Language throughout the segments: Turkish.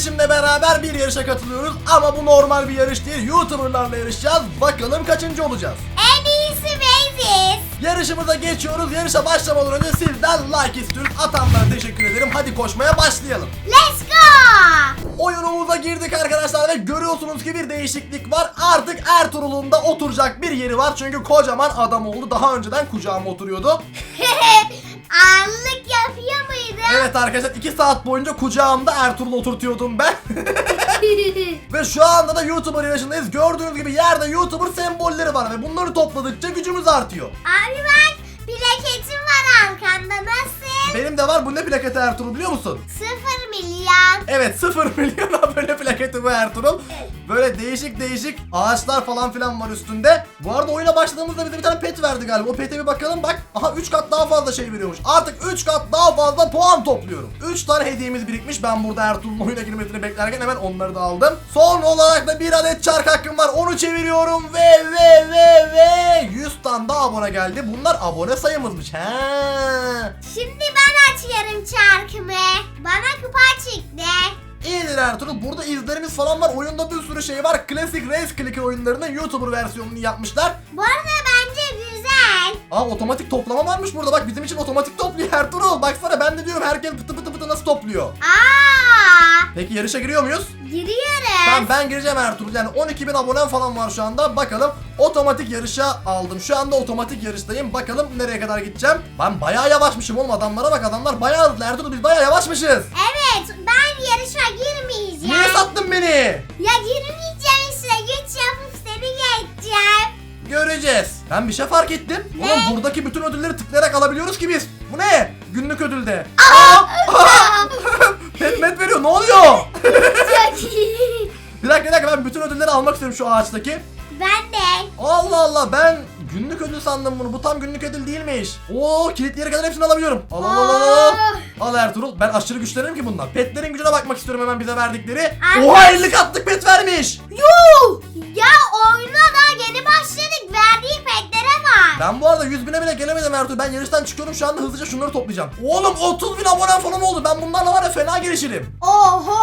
kardeşimle beraber bir yarışa katılıyoruz ama bu normal bir yarış değil. YouTuber'larla yarışacağız. Bakalım kaçıncı olacağız. En iyisi biziz. Yarışımıza geçiyoruz. Yarışa başlamadan önce sizden like istiyoruz. Atanlara teşekkür ederim. Hadi koşmaya başlayalım. Let's go. Oyunumuza girdik arkadaşlar ve görüyorsunuz ki bir değişiklik var. Artık Ertuğrul'un da oturacak bir yeri var. Çünkü kocaman adam oldu. Daha önceden kucağıma oturuyordu. Ağırlık yapıyor muydu? Evet arkadaşlar 2 saat boyunca kucağımda Ertuğrul'u oturtuyordum ben. ve şu anda da YouTuber yarışındayız. Gördüğünüz gibi yerde YouTuber sembolleri var ve bunları topladıkça gücümüz artıyor. Abi bak plaketim var arkanda nasıl? Benim de var. Bu ne plaketi Ertuğrul biliyor musun? Sıfır milyon. Evet 0 milyon abone plaketi bu Ertuğrul. Böyle değişik değişik ağaçlar falan filan var üstünde. Bu arada oyuna başladığımızda bize bir tane pet verdi galiba. O pete bir bakalım bak. Aha 3 kat daha fazla şey veriyormuş. Artık 3 kat daha fazla puan topluyorum. 3 tane hediyemiz birikmiş. Ben burada Ertuğrul'un oyuna girmesini beklerken hemen onları da aldım. Son olarak da bir adet çark hakkım var. Onu çeviriyorum ve ve ve ve 100 tane daha abone geldi. Bunlar abone sayımızmış. He. Şimdi ben açıyorum çarkımı. Bana kupa çıktı. İyidir Ertuğrul. Burada izlerimiz falan var. Oyunda bir sürü şey var. Classic Race Clicker oyunlarının YouTuber versiyonunu yapmışlar. Bu arada güzel. Aa otomatik toplama varmış burada. Bak bizim için otomatik topluyor Ertuğrul. Baksana ben de diyorum herkes pıtı pıtı pıtı nasıl topluyor. Aa, Peki yarışa giriyor muyuz? giriyoruz. Tamam ben gireceğim Ertuğrul. Yani 12 bin abonem falan var şu anda. Bakalım otomatik yarışa aldım. Şu anda otomatik yarıştayım. Bakalım nereye kadar gideceğim. Ben bayağı yavaşmışım oğlum. Adamlara bak adamlar bayağı hızlı. Ertuğrul biz bayağı yavaşmışız. Evet ben yarışa girmeyeceğim. Niye sattın beni? Ya girmeyeceğim işte güç yapıp seni geçeceğim. Göreceğiz. Ben bir şey fark ettim. Ne? Oğlum buradaki bütün ödülleri tıklayarak alabiliyoruz ki biz. Bu ne? Günlük ödülde. Aa! Pet met veriyor. Ne oluyor? Çok iyi. Bir dakika bir dakika ben bütün ödülleri almak istiyorum şu ağaçtaki. Ben de. Allah Allah ben günlük ödül sandım bunu. Bu tam günlük ödül değilmiş. Oo kilitli yere kadar hepsini alabiliyorum. Al al al al. al. Al Ertuğrul. Ben aşırı güçlenirim ki bundan. Petlerin gücüne bakmak istiyorum hemen bize verdikleri. Oha 50 katlık pet vermiş. Yuh! Ya oyuna daha yeni başladık. Verdiği petlere bak. Ben bu arada 100 bine bile gelemedim Ertuğrul. Ben yarıştan çıkıyorum şu anda hızlıca şunları toplayacağım. Oğlum 30 bin abonem falan oldu. Ben bunlarla var ya fena gelişirim. Oho!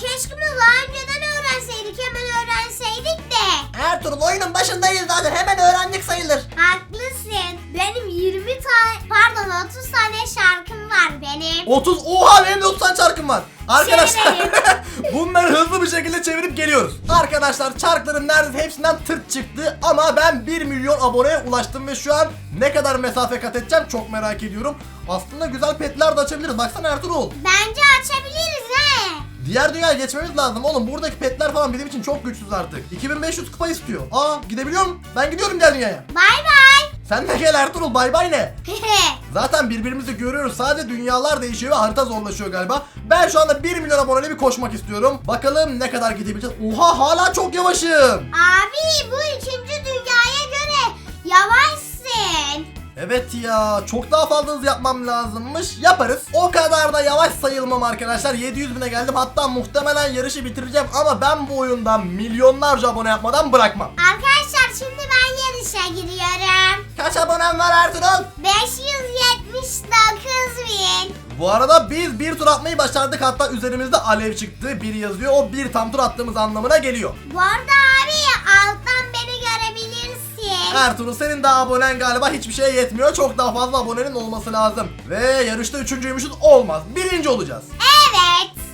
Keşke bunu daha önceden öğrenseydik. Hemen öğrenseydik de. Ertuğrul oyunun başındayız zaten. Hemen öğrendik sayılır. Haklısın. Benim 20 tane pardon 30 tane şarkım var benim. 30 oha benim de 30 tane çarkım var. Arkadaşlar bunları hızlı bir şekilde çevirip geliyoruz. Arkadaşlar çarkların neredeyse hepsinden tırt çıktı ama ben 1 milyon aboneye ulaştım ve şu an ne kadar mesafe kat edeceğim çok merak ediyorum. Aslında güzel petler de açabiliriz. Baksana Ertuğrul. Bence açabiliriz he. Diğer dünyaya geçmemiz lazım oğlum. Buradaki petler falan bizim için çok güçsüz artık. 2500 kupa istiyor. Aa gidebiliyor muyum? Ben gidiyorum diğer dünyaya. Bay bay. Sen de gel Ertuğrul bay bay ne? Zaten birbirimizi görüyoruz. Sadece dünyalar değişiyor ve harita zorlaşıyor galiba. Ben şu anda 1 milyon aboneli bir koşmak istiyorum. Bakalım ne kadar gidebileceğiz. Oha hala çok yavaşım. Abi bu ikinci dünyaya göre yavaşsın. Evet ya çok daha fazla hız yapmam lazımmış. Yaparız. O kadar da yavaş sayılmam arkadaşlar. 700 bine geldim. Hatta muhtemelen yarışı bitireceğim. Ama ben bu oyundan milyonlarca abone yapmadan bırakmam. Arkadaşlar şimdi ben yarışa giriyorum. Kaç abonem var Ertuğrul? 579 bin. Bu arada biz bir tur atmayı başardık. Hatta üzerimizde alev çıktı. Bir yazıyor. O bir tam tur attığımız anlamına geliyor. Bu arada abi alttan beni görebilirsin. Ertuğrul senin daha abonen galiba hiçbir şeye yetmiyor. Çok daha fazla abonenin olması lazım. Ve yarışta üçüncüymüşüz olmaz. Birinci olacağız. Evet.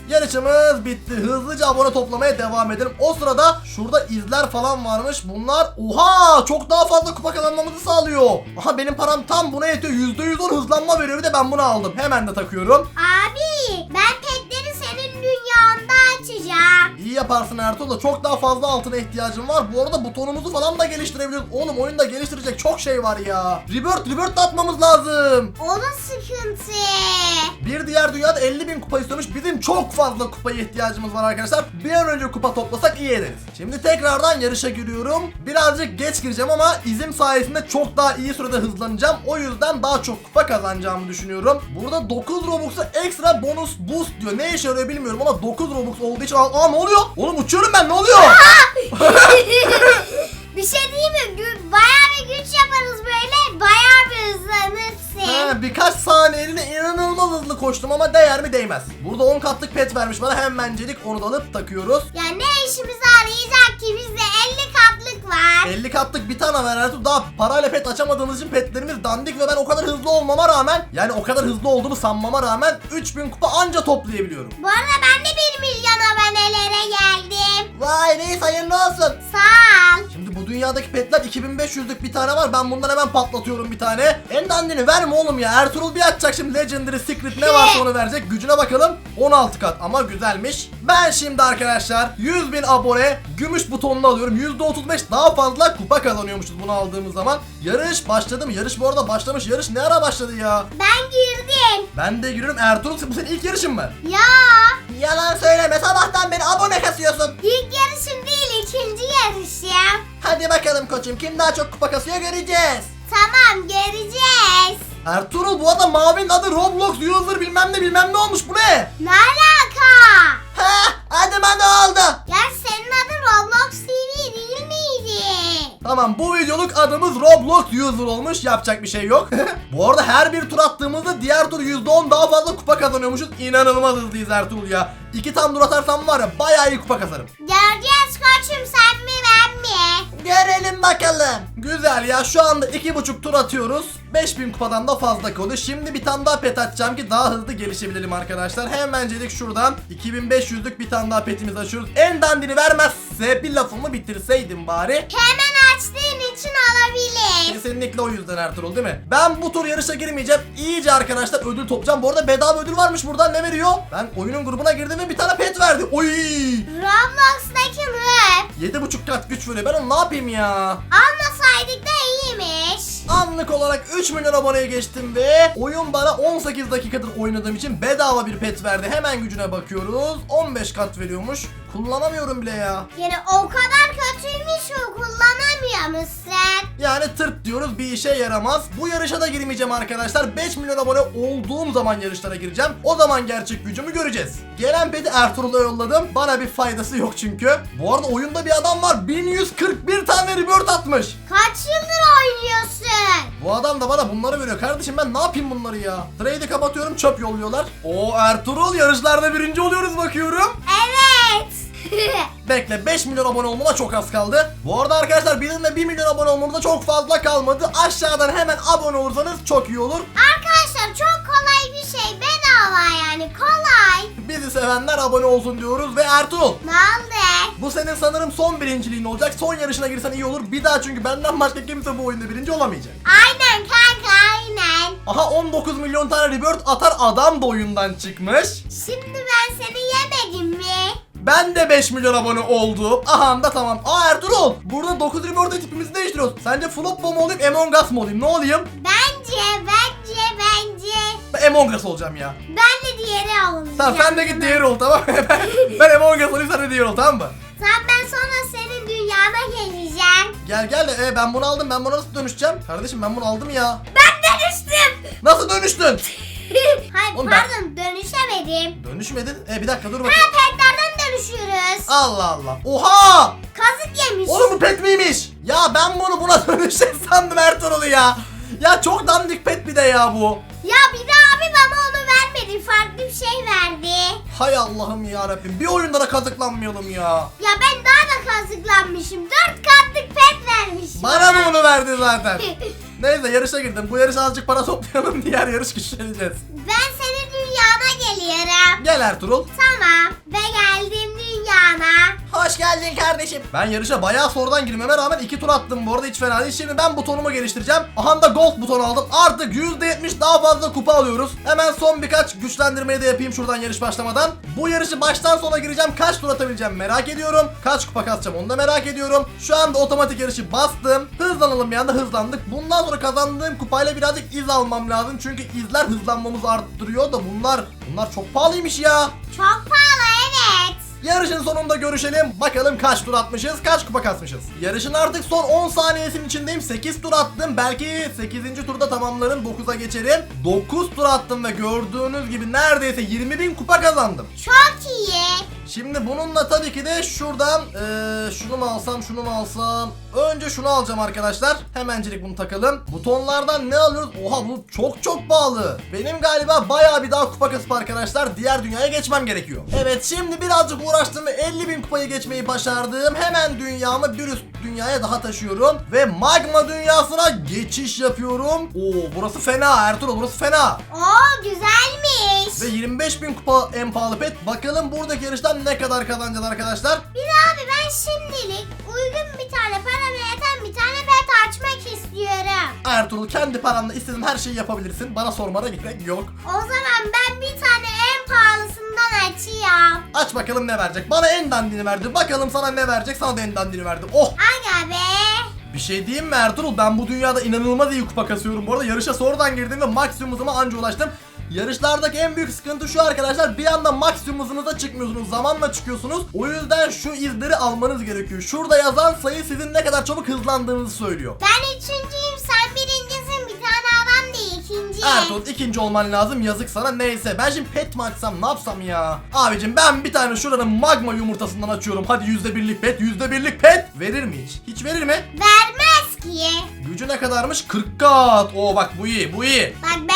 Yarışımız bitti. Hızlıca abone toplamaya devam edelim. O sırada şurada izler falan varmış. Bunlar oha çok daha fazla kupa kazanmamızı sağlıyor. Aha benim param tam buna yetiyor. %110 hızlanma veriyor. Bir de ben bunu aldım. Hemen de takıyorum. Abi ben petleri senin dünyanda açacağım. İyi yaparsın Ertuğrul da çok daha fazla altına ihtiyacım var. Bu arada butonumuzu falan da geliştirebiliyoruz. Oğlum oyunda geliştirecek çok şey var ya. Rebirth, Rebirth de atmamız lazım. O da sıkıntı. Bir diğer dünyada 50 bin kupa istiyormuş. Bizim çok fazla kupaya ihtiyacımız var arkadaşlar. Bir an önce kupa toplasak iyi ederiz. Şimdi tekrardan yarışa giriyorum. Birazcık geç gireceğim ama izim sayesinde çok daha iyi sürede hızlanacağım. O yüzden daha çok kupa kazanacağımı düşünüyorum. Burada 9 Robux'a ekstra bonus boost diyor. Ne işe yarıyor bilmiyorum ama 9 Robux olduğu için... Aa ne oluyor? Oğlum uçuyorum ben ne oluyor? bir şey değil mi? Bayağı bir güç yaparız böyle. Hızlanırsın. Ha, birkaç saniyeliğine inanılmaz hızlı koştum ama değer mi değmez. Burada 10 katlık pet vermiş bana hemencelik onu da alıp takıyoruz. Ya ne işimize arayacak ki bizde 50 katlık var. 50 katlık bir tane ver Ertuğrul. Daha parayla pet açamadığımız için petlerimiz dandik ve ben o kadar hızlı olmama rağmen yani o kadar hızlı olduğumu sanmama rağmen 3000 kupa anca toplayabiliyorum. Bu arada ben de 1 milyon abonelere geldim. Vay reis hayırlı olsun. Sağ ol. Bu dünyadaki petler 2500'lük bir tane var. Ben bundan hemen patlatıyorum bir tane. En dandini verme oğlum ya. Ertuğrul bir açacak şimdi Legendary Secret ne varsa onu verecek. Gücüne bakalım. 16 kat ama güzelmiş. Ben şimdi arkadaşlar 100 bin abone gümüş butonunu alıyorum. %35 daha fazla kupa kazanıyormuşuz bunu aldığımız zaman. Yarış başladı mı? Yarış bu arada başlamış. Yarış ne ara başladı ya? Ben girdim. Ben de giriyorum. Ertuğrul bu senin ilk yarışın mı? Ya Yalan söyleme. Sabahtan beri abone kasıyorsun. ilk yarışım değil ikinci yarışım. Hadi bakalım koçum. Kim daha çok kupa kasıyor göreceğiz. Tamam göreceğiz. Ertuğrul bu adam mavinin adı Roblox user bilmem ne bilmem ne olmuş bu ne? Ne alaka? Ha adıma ne oldu? Ya senin adın Roblox TV değil miydi? Tamam bu videoluk adımız Roblox user olmuş yapacak bir şey yok. bu arada her bir tur attığımızda diğer tur %10 daha fazla kupa kazanıyormuşuz. İnanılmaz hızlıyız Ertuğrul ya. İki tam tur atarsam var ya bayağı iyi kupa kazanırım. Göreceğiz koçum sen mi ben mi? Görelim bakalım. Güzel ya şu anda iki buçuk tur atıyoruz. 5000 kupadan da fazla kalıyor. Şimdi bir tane daha pet açacağım ki daha hızlı gelişebilelim arkadaşlar. Hemencelik şuradan 2500'lük bir tane daha petimizi açıyoruz. En dandini vermezse bir lafımı bitirseydim bari. Hemen açtığın için olabilir. Kesinlikle o yüzden Ertuğrul değil mi? Ben bu tur yarışa girmeyeceğim. İyice arkadaşlar ödül toplayacağım. Bu arada bedava ödül varmış buradan ne veriyor? Ben oyunun grubuna girdim ve bir tane pet verdi. Oy! Roblox'daki Rap 7.5 kat güç veriyor. Ben onu ne yapayım ya? Almasaydık da iyiymiş. Anlık olarak 3 milyon aboneye geçtim ve oyun bana 18 dakikadır oynadığım için bedava bir pet verdi. Hemen gücüne bakıyoruz. 15 kat veriyormuş. Kullanamıyorum bile ya. Yani o kadar kötüymüş o kullanamıyor musun? Yani tırt diyoruz bir işe yaramaz. Bu yarışa da girmeyeceğim arkadaşlar. 5 milyon abone olduğum zaman yarışlara gireceğim. O zaman gerçek gücümü göreceğiz. Gelen peti Ertuğrul'a yolladım. Bana bir faydası yok çünkü. Bu arada oyunda bir adam var. 1141 tane rebirth atmış. Kaç yıldır oynuyorsun? Bu adam da bana bunları veriyor. Kardeşim ben ne yapayım bunları ya? Trade'i kapatıyorum çöp yolluyorlar. O Ertuğrul yarışlarda birinci oluyoruz bakıyorum. Evet. Bekle 5 milyon abone olmama çok az kaldı. Bu arada arkadaşlar benim de 1 milyon abone olmamda çok fazla kalmadı. Aşağıdan hemen abone olursanız çok iyi olur. Arkadaşlar çok kolay bedava yani kolay. Bizi sevenler abone olsun diyoruz ve Ertuğrul Ne oldu? bu senin sanırım son birinciliğin olacak. Son yarışına girsen iyi olur. Bir daha çünkü benden başka kimse bu oyunda birinci olamayacak. Aynen kanka aynen. Aha 19 milyon tane rebirth atar adam da oyundan çıkmış. Şimdi Ben de 5 milyon abone oldum. Aha da tamam. Aa Ertuğrul burada 9 rebirth'e tipimizi değiştiriyoruz. Sence Flop mu olayım Among Us mu olayım? Ne olayım? Bence bence bence. Ben Among Us olacağım ya. Ben de diğeri olacağım. Tamam sen de git diğer ol tamam mı? ben, ben Among Us olayım sen de diğer ol tamam mı? Tamam ben sonra senin dünyana geleceğim. Gel gel de e, ben bunu aldım ben buna nasıl dönüşeceğim? Kardeşim ben bunu aldım ya. Ben dönüştüm. Nasıl dönüştün? Hayır Oğlum ben- pardon dönüşemedim. Dönüşmedin. E bir dakika dur Ha bakayım. Dönüşüyoruz. Allah Allah. Oha! Kazık yemiş. Oğlum bu pet miymiş? Ya ben bunu buna dönüşecek sandım Ertuğrul'u ya. Ya çok dandik pet bir de ya bu. Ya bir de abi bana onu vermedi. Farklı bir şey verdi. Hay Allah'ım ya Rabbim. Bir oyunda da kazıklanmayalım ya. Ya ben daha da kazıklanmışım. Dört katlık pet vermiş. Bana da onu verdi zaten. Neyse yarışa girdim. Bu yarışa azıcık para toplayalım. Diğer yarış güçleneceğiz. Ben senin dünyana geliyorum. Gel Ertuğrul. Tamam. Ve geldim dünyana. Hoş geldin kardeşim. Ben yarışa bayağı sorudan girmeme rağmen iki tur attım bu arada hiç fena değil. Şimdi ben butonumu geliştireceğim. Aha da gold buton aldım. Artık %70 daha fazla kupa alıyoruz. Hemen son birkaç güçlendirmeyi de yapayım şuradan yarış başlamadan. Bu yarışı baştan sona gireceğim. Kaç tur atabileceğim merak ediyorum. Kaç kupa kasacağım onu da merak ediyorum. Şu anda otomatik yarışı bastım. Hızlanalım bir anda hızlandık. Bundan sonra kazandığım kupayla birazcık iz almam lazım. Çünkü izler hızlanmamızı arttırıyor da bunlar bunlar çok pahalıymış ya. Çok pahalı. Yarışın sonunda görüşelim. Bakalım kaç tur atmışız, kaç kupa kasmışız. Yarışın artık son 10 saniyesinin içindeyim. 8 tur attım. Belki 8. turda tamamlarım. 9'a geçerim. 9 tur attım ve gördüğünüz gibi neredeyse 20 bin kupa kazandım. Çok iyi. Şimdi bununla tabii ki de şuradan eee, şunu mu alsam şunu mu alsam. Önce şunu alacağım arkadaşlar. Hemencilik bunu takalım. Butonlardan ne alıyoruz? Oha bu çok çok pahalı. Benim galiba bayağı bir daha kupa kasıp arkadaşlar diğer dünyaya geçmem gerekiyor. Evet şimdi birazcık uğraştım ve 50 bin kupayı geçmeyi başardım. Hemen dünyamı bir üst dünyaya daha taşıyorum. Ve magma dünyasına geçiş yapıyorum. Oo burası fena Ertuğrul burası fena. Oo güzelmiş. Ve 25 bin kupa en pahalı pet. Bakalım buradaki yarıştan ne kadar kazanacağız arkadaşlar. Bir abi ben şimdilik uygun bir tane parama yeten bir tane pet açmak istiyorum. Ertuğrul kendi paranla istediğin her şeyi yapabilirsin. Bana sormana gerek yok. O zaman ben bir tane en pahalısından açayım. Aç bakalım ne verecek. Bana en dandini verdi. Bakalım sana ne verecek. Sana da en dandini verdi. Oh! Aga be. Bir şey diyeyim mi Ertuğrul? Ben bu dünyada inanılmaz iyi kupa kasıyorum. Bu arada yarışa sonradan girdim ve maksimum hızıma anca ulaştım. Yarışlardaki en büyük sıkıntı şu arkadaşlar bir anda maksimum hızınıza çıkmıyorsunuz zamanla çıkıyorsunuz o yüzden şu izleri almanız gerekiyor şurada yazan sayı sizin ne kadar çabuk hızlandığınızı söylüyor Ben üçüncüyüm sen birincisin bir tane adam değil ikinci. Ertuğrul ikinci olman lazım yazık sana neyse ben şimdi pet mi açsam ne yapsam ya Abicim ben bir tane şuranın magma yumurtasından açıyorum hadi yüzde birlik pet yüzde birlik pet Verir mi hiç? Hiç verir mi? Vermez ki. Gücü ne kadarmış? 40 kat Oo bak bu iyi bu iyi Bak bunu.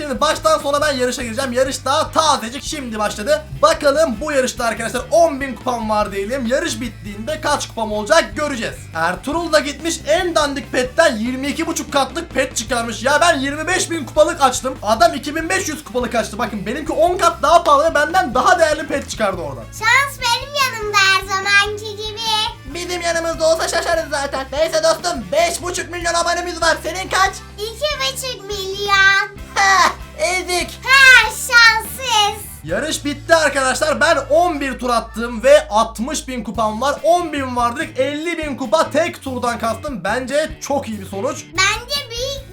Şimdi baştan sona ben yarışa gireceğim. Yarış daha tazecik şimdi başladı. Bakalım bu yarışta arkadaşlar 10.000 kupam var diyelim. Yarış bittiğinde kaç kupam olacak göreceğiz. Ertuğrul da gitmiş en dandik petten 22.5 katlık pet çıkarmış. Ya ben 25.000 kupalık açtım. Adam 2500 kupalık açtı. Bakın benimki 10 kat daha pahalı ve benden daha değerli pet çıkardı oradan. Şans benim yanımda her zamanki gibi. Bizim yanımızda olsa şaşarız zaten. Neyse dostum 5.5 milyon abonemiz var. Senin kaç? İki buçuk milyon. Ha, ezik. Ha şanssız. Yarış bitti arkadaşlar. Ben 11 tur attım ve 60 bin kupam var. 10 bin vardık. 50 bin kupa tek turdan kastım. Bence çok iyi bir sonuç. Bence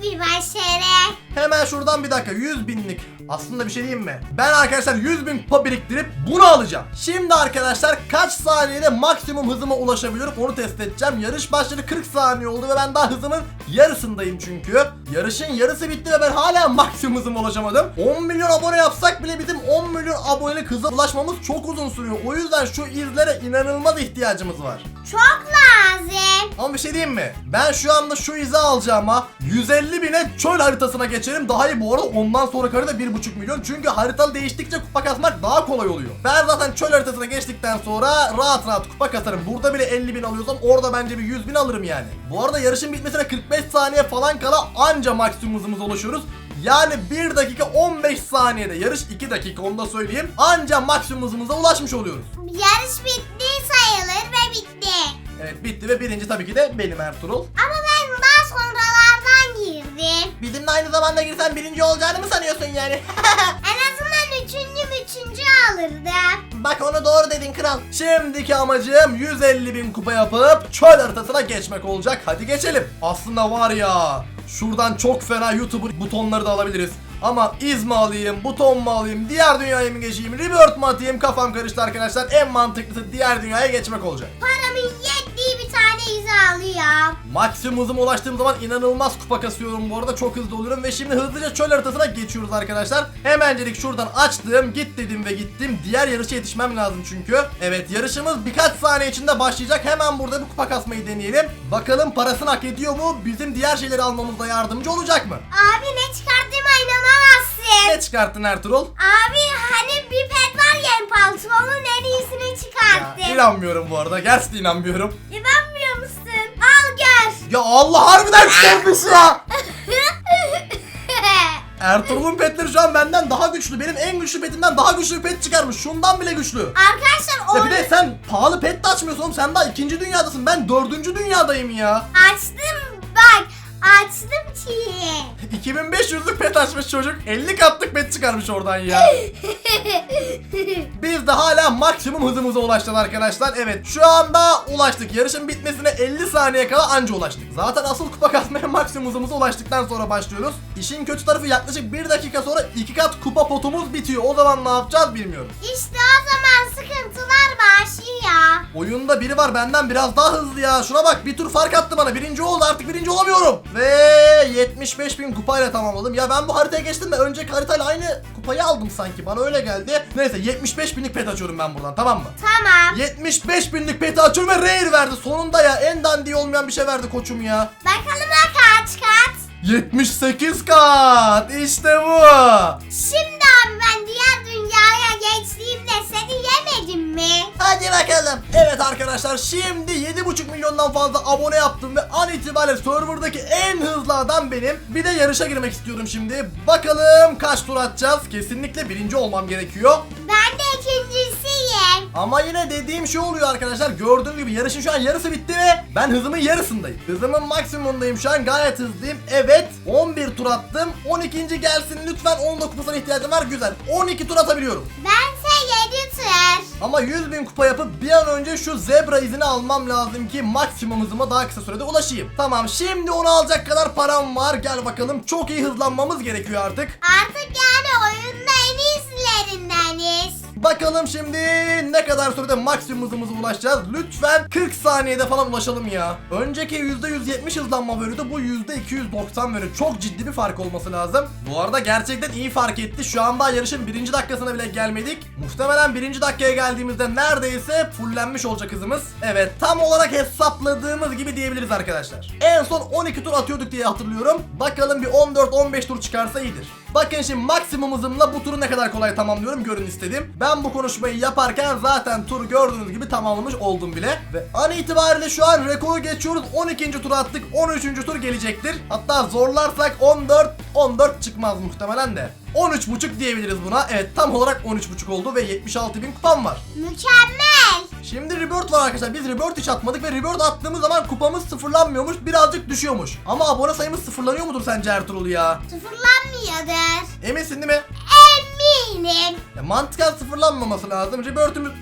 bir başarı. Hemen şuradan bir dakika 100 binlik. Aslında bir şey diyeyim mi? Ben arkadaşlar 100 bin kupa biriktirip bunu alacağım. Şimdi arkadaşlar kaç saniyede maksimum hızıma ulaşabiliyorum onu test edeceğim. Yarış başladı 40 saniye oldu ve ben daha hızımın yarısındayım çünkü. Yarışın yarısı bitti ve ben hala maksimum hızıma ulaşamadım. 10 milyon abone yapsak bile bizim 10 milyon abonelik hıza ulaşmamız çok uzun sürüyor. O yüzden şu izlere inanılmaz ihtiyacımız var. Çok. Ama bir şey diyeyim mi? Ben şu anda şu izi alacağıma 150 bine çöl haritasına geçerim. Daha iyi bu arada ondan sonra harita 1.5 milyon. Çünkü harita değiştikçe kupa kasmak daha kolay oluyor. Ben zaten çöl haritasına geçtikten sonra rahat rahat kupa kasarım. Burada bile 50 bin alıyorsam orada bence bir 100 bin alırım yani. Bu arada yarışın bitmesine 45 saniye falan kala anca maksimum hızımıza ulaşıyoruz. Yani 1 dakika 15 saniyede yarış 2 dakika onu da söyleyeyim. Anca maksimum hızımıza ulaşmış oluyoruz. Yarış bitti sayılır ve bitti. Evet bitti ve birinci tabii ki de benim Ertuğrul. Ama ben daha sonralardan girdim. Bizimle aynı zamanda girsen birinci olacağını mı sanıyorsun yani? En azından üçüncü üçüncü alırdım. Bak onu doğru dedin kral. Şimdiki amacım 150 bin kupa yapıp çöl haritasına geçmek olacak. Hadi geçelim. Aslında var ya şuradan çok fena YouTuber butonları da alabiliriz. Ama iz mi alayım, buton mu alayım, diğer dünyaya mı geçeyim, rebirth mu atayım kafam karıştı arkadaşlar. En mantıklısı diğer dünyaya geçmek olacak. Yettiği bir tane izi alıyor. Maksimum ulaştığım zaman inanılmaz kupa kasıyorum bu arada çok hızlı oluyorum ve şimdi hızlıca çöl haritasına geçiyoruz arkadaşlar. Hemencelik şuradan açtım git dedim ve gittim diğer yarışa yetişmem lazım çünkü. Evet yarışımız birkaç saniye içinde başlayacak hemen burada bir kupa kasmayı deneyelim. Bakalım parasını hak ediyor mu bizim diğer şeyleri almamızda yardımcı olacak mı? Abi ne çıkarttığıma inanamazsın. Ne çıkarttın Ertuğrul? Abi hani bir pet var ya en pahalısı onun en iyisini Ya, çıkarttım. inanmıyorum bu arada gerçekten inanmıyorum. İnanmıyor musun? Ya Allah harbiden çıkartmış ya. Ertuğrul'un petleri şu an benden daha güçlü. Benim en güçlü petimden daha güçlü bir pet çıkarmış. Şundan bile güçlü. Arkadaşlar Ya bir de sen pahalı pet de açmıyorsun oğlum. Sen daha ikinci dünyadasın. Ben dördüncü dünyadayım ya. açtım. Açtım ki. 2500'lük pet açmış çocuk. 50 katlık pet çıkarmış oradan ya. Biz de hala maksimum hızımıza ulaştık arkadaşlar. Evet şu anda ulaştık. Yarışın bitmesine 50 saniye kala anca ulaştık. Zaten asıl kupa kasmaya maksimum hızımıza ulaştıktan sonra başlıyoruz. İşin kötü tarafı yaklaşık 1 dakika sonra 2 kat kupa potumuz bitiyor. O zaman ne yapacağız bilmiyorum. İşte o zaman sıkıntılar başlıyor. Oyunda biri var benden biraz daha hızlı ya. Şuna bak bir tur fark attı bana. Birinci oldu artık birinci olamıyorum. Ve 75 bin kupayla tamamladım. Ya ben bu haritaya geçtim de önceki haritayla aynı kupayı aldım sanki. Bana öyle geldi. Neyse 75 binlik pet açıyorum ben buradan tamam mı? Tamam. 75 binlik peti açıyorum ve rare verdi. Sonunda ya en dandiği olmayan bir şey verdi koçum ya. Bakalım kaç kat? 78 kat. İşte bu. Şimdi Hadi bakalım. Evet arkadaşlar şimdi 7,5 milyondan fazla abone yaptım ve an itibariyle serverdaki en hızlı adam benim. Bir de yarışa girmek istiyorum şimdi. Bakalım kaç tur atacağız. Kesinlikle birinci olmam gerekiyor. Ben de ikincisiyim. Ama yine dediğim şey oluyor arkadaşlar. Gördüğünüz gibi yarışın şu an yarısı bitti ve ben hızımın yarısındayım. Hızımın maksimumundayım şu an gayet hızlıyım. Evet 11 tur attım. 12. gelsin lütfen 19 kupasına ihtiyacım var. Güzel. 12 tur atabiliyorum. Bense tur. Ama 100 bin kupa yapıp bir an önce şu zebra izini almam lazım ki maksimum hızıma daha kısa sürede ulaşayım. Tamam şimdi onu alacak kadar param var. Gel bakalım çok iyi hızlanmamız gerekiyor artık. Artık yani oyunda en iyilerindeniz. Bakalım şimdi ne kadar sürede maksimum hızımıza ulaşacağız. Lütfen 40 saniyede falan ulaşalım ya. Önceki %170 hızlanma bölüdü bu %290 bölü. Çok ciddi bir fark olması lazım. Bu arada gerçekten iyi fark etti. Şu anda yarışın birinci dakikasına bile gelmedik. Muhtemelen birinci dakikaya geldiğimizde neredeyse fullenmiş olacak hızımız. Evet tam olarak hesapladığımız gibi diyebiliriz arkadaşlar. En son 12 tur atıyorduk diye hatırlıyorum. Bakalım bir 14-15 tur çıkarsa iyidir. Bakın şimdi maksimum hızımla bu turu ne kadar kolay tamamlıyorum görün istedim. Ben bu konuşmayı yaparken zaten turu gördüğünüz gibi tamamlamış oldum bile. Ve an itibariyle şu an rekoru geçiyoruz. 12. tur attık. 13. tur gelecektir. Hatta zorlarsak 14 14 çıkmaz muhtemelen de. 13.5 diyebiliriz buna. Evet tam olarak 13.5 oldu ve 76 bin kupam var. Mükemmel. Şimdi rebirth var arkadaşlar. Biz rebirth hiç atmadık ve rebirth attığımız zaman kupamız sıfırlanmıyormuş. Birazcık düşüyormuş. Ama abone sayımız sıfırlanıyor mudur sence Ertuğrul ya? Sıfırlanmıyordur. Eminsin değil mi? Eminim. Ya mantıken sıfırlanmaması lazım. Rebirth'ümüz...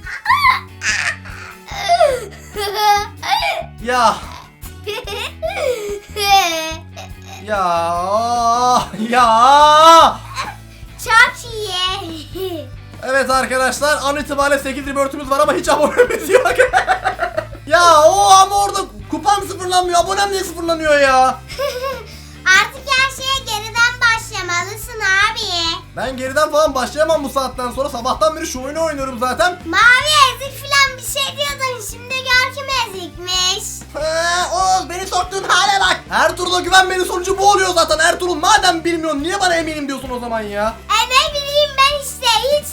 Ya ya ya. Evet arkadaşlar an itibariyle 8 rebirth'ümüz var ama hiç abonemiz yok. ya o ama orada kupam sıfırlanmıyor. Abonem niye sıfırlanıyor ya? Artık her şeye geriden başlamalısın abi. Ben geriden falan başlayamam bu saatten sonra. Sabahtan beri şu oyunu oynuyorum zaten. Mavi ezik filan bir şey diyordun. Şimdi gör kim ezikmiş. He, Oğuz beni soktuğun hale bak. Ertuğrul'a güvenmenin sonucu bu oluyor zaten. Ertuğrul madem bilmiyorsun niye bana eminim diyorsun o zaman ya? E ne bileyim ben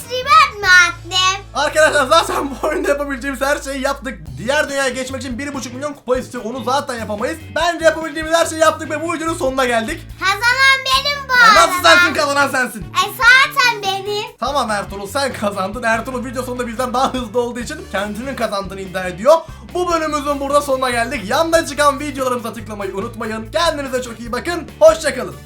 ribet mi attım? Arkadaşlar zaten bu oyunda yapabileceğimiz her şeyi yaptık. Diğer dünyaya geçmek için 1.5 milyon kupa istiyor. Onu zaten yapamayız. Bence yapabildiğimiz her şeyi yaptık ve bu videonun sonuna geldik. Kazanan benim bu Ya arada. nasıl sensin kazanan sensin? E zaten benim. Tamam Ertuğrul sen kazandın. Ertuğrul video sonunda bizden daha hızlı olduğu için kendinin kazandığını iddia ediyor. Bu bölümümüzün burada sonuna geldik. Yanda çıkan videolarımıza tıklamayı unutmayın. Kendinize çok iyi bakın. Hoşçakalın.